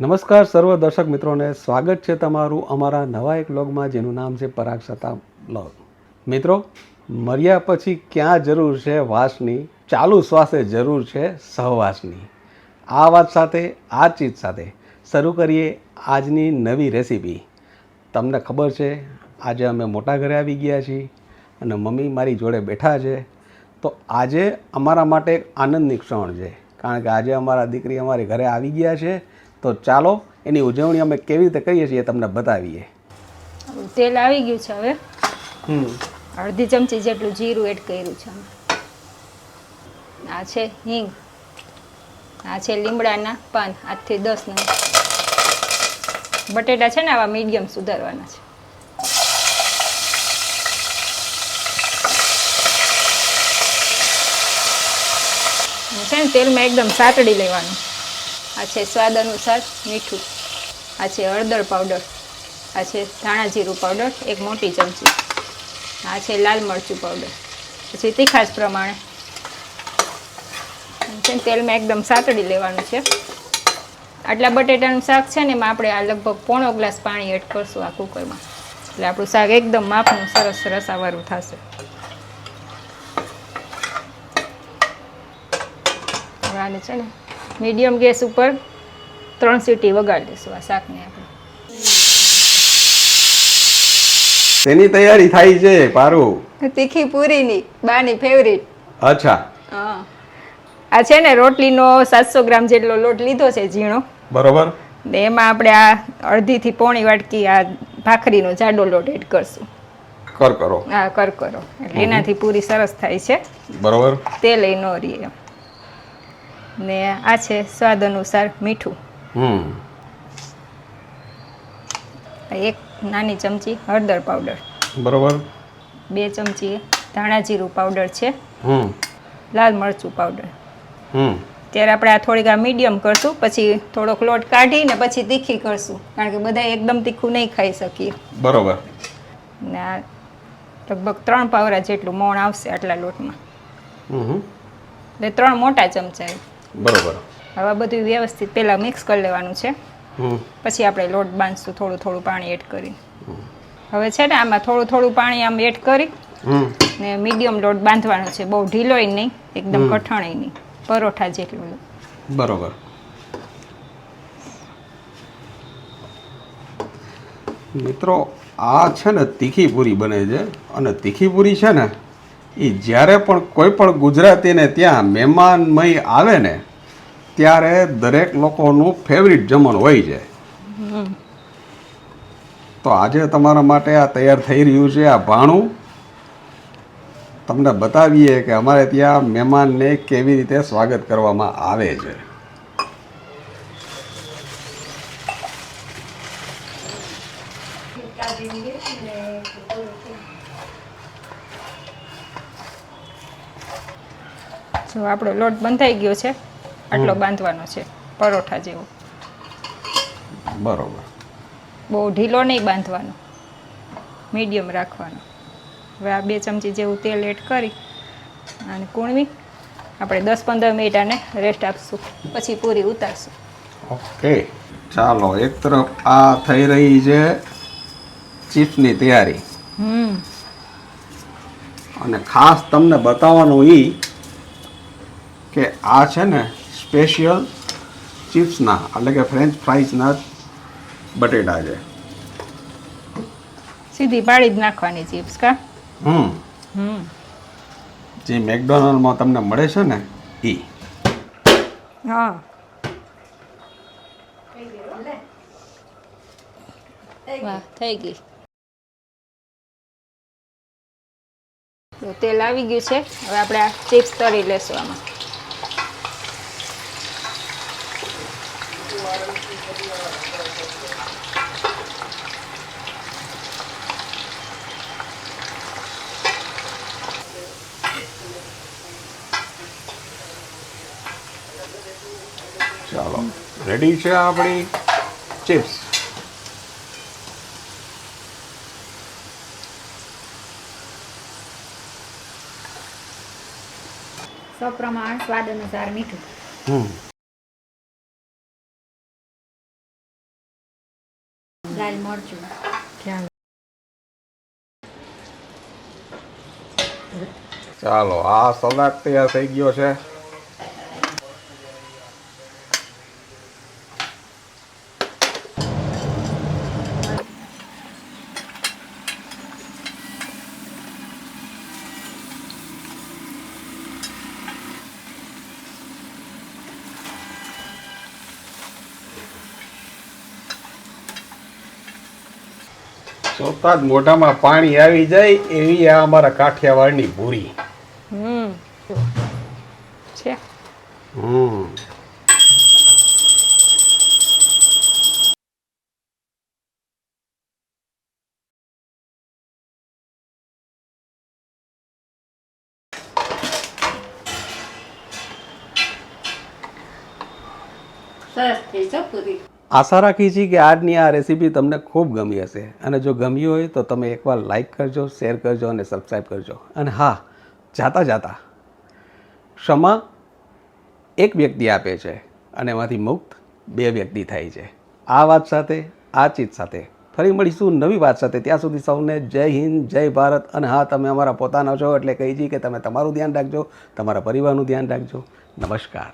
નમસ્કાર સર્વ દર્શક મિત્રોને. સ્વાગત છે તમારું અમારા નવા એક બ્લોગમાં જેનું નામ છે પરાગ સતા બ્લોગ મિત્રો, મર્યા પછી ક્યાં જરૂર છે વાસની? ચાલુ શ્વાસે જરૂર છે સહવાસની. આ વાત સાથે, આ ચીજ સાથે શરૂ કરીએ આજની નવી રેસીપી. તમને ખબર છે, આજે અમે મોટા ઘરે આવી ગયા છીએ અને મમ્મી મારી જોડે બેઠા છે. તો આજે અમારા માટે એક આનંદની ક્ષણ છે. કારણ કે આજે અમારા દીકરી અમારી ઘરે આવી ગયા છે તો ચાલો એની ઉજવણી અમે કેવી રીતે કરીએ છીએ એ તમને બતાવીએ. તેલ આવી ગયું છે હવે. અડધી ચમચી જેટલું જીરું એડ કર્યું છે. આ છે હિંગ. આ છે લીમડાના પાન આઠથી દસ નંગ બટેટા છે ને આવા મીડિયમ સુધારવાના છે. છે ને તેલમાં એકદમ સાતડી લેવાનું. આ છે સ્વાદ અનુસાર મીઠું. આ છે હળદર પાવડર. આ છે ધાણા જીરું પાવડર, એક મોટી ચમચી. આ છે લાલ મરચું પાવડર. પછી તીખાશ પ્રમાણે. તેલમાં એકદમ સાતડી લેવાનું છે. આટલા બટેટાનું શાક છે ને એમાં આપણે આ લગભગ પોણો ગ્લાસ પાણી એડ કરશું આ કુકરમાં. એટલે આપણું શાક એકદમ માપનું સરસ રસાવાળું થશે. હવે આને છે ને? મીડિયમ ગેસ ઉપર ત્રણ સીટી વગાડી દઈશું આ શાકને આપણે. તેની તૈયારી થાય છે પારું. તીખી પૂરીની બાની ફેવરિટ અચ્છા. આ છે ને રોટલીનો સાતસો ગ્રામ જેટલો લોટ લીધો છે ઝીણો. બરોબર. ને એમાં આપણે આ અડધીથી પોણી વાટકી આ ભાખરીનો જાડો લોટ એડ કરશું. કર કરો. આ કરકરો એટલે એનાથી પૂરી સરસ થાય છે. બરોબર. તેલ એ ન રહે એમ ને આ છે સ્વાદ અનુસાર મીઠું. હમ. એક નાની ચમચી હળદર પાવડર. બરોબર. બે ચમચી ધાણા જીરું પાવડર છે. હમ. લાલ મરચું પાવડર. હમ. ત્યારે આપણે આ થોડીક આ મીડિયમ કરશું પછી થોડોક લોટ કાઢીને પછી તીખી કરશું કારણ કે બધા એકદમ તીખું નહીં ખાઈ શકીએ. બરોબર. ને આ લગભગ ત્રણ પાવરા જેટલું મોણ આવશે આટલા લોટમાં. હમ. એટલે ત્રણ મોટા ચમચા. બરોબર. હવે આ બધું વ્યવસ્થિત પહેલાં મિક્સ કરી લેવાનું છે. હમ. પછી આપણે લોટ બાંધશું થોડું થોડું પાણી એડ કરી. હવે છે ને આમાં થોડું થોડું પાણી આમ એડ કરી હમ. ને મીડિયમ લોટ બાંધવાનો છે. બહુ ઢીલોય નહીં એકદમ કઠણય નહીં. પરોઠા જેટલું બરોબર. મિત્રો આ છે ને તીખી પૂરી બને છે. અને તીખી પૂરી છે ને એ જ્યારે પણ કોઈ પણ ગુજરાતીને ત્યાં મહેમાનમય આવે ને ત્યારે દરેક લોકોનું ફેવરિટ જમણ હોય છે. તો આજે તમારા માટે આ તૈયાર થઈ રહ્યું છે આ ભાણું. તમને બતાવીએ કે અમારે ત્યાં મહેમાનને કેવી રીતે સ્વાગત કરવામાં આવે છે. જો આપણો લોટ બંધાઈ ગયો છે આટલો બાંધવાનો છે પરોઠા જેવો. બરોબર. બહુ ઢીલો નહીં બાંધવાનો. મીડિયમ રાખવાનો. હવે આ બે ચમચી જેવું તેલ એડ કરી અને કૂણવી. આપણે દસ પંદર મિનિટ આને રેસ્ટ આપશું. પછી પૂરી ઉતારશું. ઓકે ચાલો એક તરફ આ થઈ રહી છે ચિપ્સની તૈયારી. હમ. અને ખાસ તમને બતાવવાનું એ કે આ છે ને સ્પેશિયલ ચિપ્સના એટલે કે ફ્રેન્ચ ફ્રાઈઝના બટેટા છે. સીધી પાડી જ નાખવાની ચિપ્સ કા? હમ. હમ. જે મેકડોનલ્ડમાં તમને મળે છે ને એ હા. વાહ થઈ ગઈ. તો તેલ આવી ગયું છે. હવે આપણે આ ચિપ્સ તળી લેશું આમાં. ચાલો. રેડી છે આપણી ચિપ્સ સપ્રમાણ સ્વાદ અનુસાર મીઠું. હમ લાલ મરચું ધ્યાન ચાલો, આ સલાડ તૈયાર થઈ ગયો છે. જોતા જ મોઢામાં પાણી આવી જાય એવી આ અમારા કાઠિયાવાડની ભૂરી. છે. હમ. સરસ થઈ છે પૂરી. આશા રાખી છીએ કે આજની આ રેસીપી તમને ખૂબ ગમી હશે. અને જો ગમી હોય તો તમે એકવાર લાઈક કરજો શેર કરજો અને સબસ્ક્રાઈબ કરજો. અને હા જાતા જાતા. ક્ષમા એક વ્યક્તિ આપે છે અને એમાંથી મુક્ત બે વ્યક્તિ થાય છે. આ વાત સાથે, આ ચીજ સાથે ફરી મળીશું નવી વાત સાથે. ત્યાં સુધી સૌને જય હિન્દ, જય ભારત અને હા, તમે અમારા પોતાના છો એટલે કહી છીએ કે તમે તમારું ધ્યાન રાખજો, તમારા પરિવારનું ધ્યાન રાખજો. નમસ્કાર.